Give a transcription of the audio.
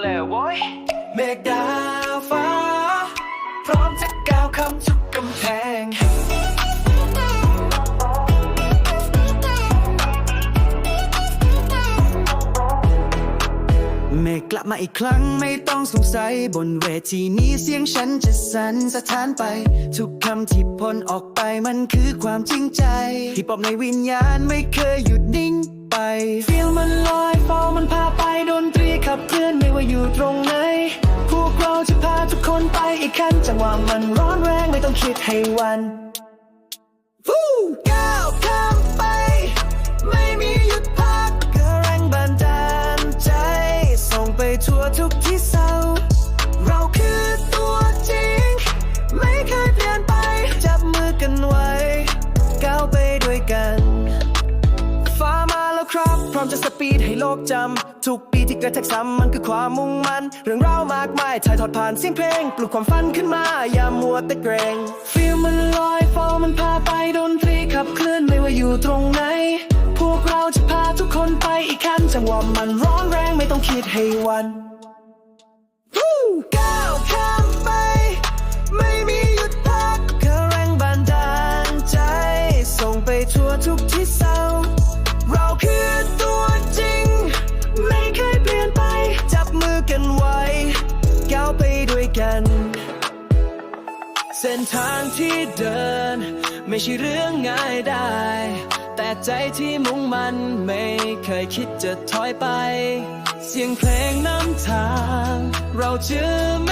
เลยโว้ยเมฆดาวฟ้า พร้อมจะก้าวข้ามทุกกำแพงเมฆกลับมาอีกครั้งไม่ต้องสงสัยบนเวทีนี้เสียงฉันจะสั่นสะท้านไป ทุกคำที่พ่นออกไปมันคือความจริงใจ ที่ปอบในวิญญาณไม่เคยหยุดนิ่งไปฟีลมันลอย ตรงไหน พวกเราจะพาทุกคนไปอีกขั้นจังหวะมันร้อนแรงไม่ต้องคิดให้วันฟู้ ครับ พร้อมจะสปีดให้โลกจำ ทุกปีที่เกิดแท็กซ้ำมันคือความมุ่งมัน เรื่องราวมากมายถ่ายทอดผ่านเสียงเพลง ปลุกความฝันขึ้นมา อย่ามัวแต่เกรงฟีลมันลอยฟอมันพาไปดนตรีขับเคลื่อนไม่ว่าอยู่ตรงไหน พวกเราจะพาทุกคนไปอีกขั้นจังหวะมันร้อนแรงไม่ต้องคิดให้หวันฮู้ก้าวข้ามไป ไม่มีหยุดพักแค่แรงบันดาลใจ ส่งไปทั่วทุกที่เศ กัน เส้นทางที่เดิน ไม่ใช่เรื่องง่ายได้ แต่ใจที่มุ่งมันไม่เคยคิดจะถอยไป เสียงเพลงนำทาง เราจะไม่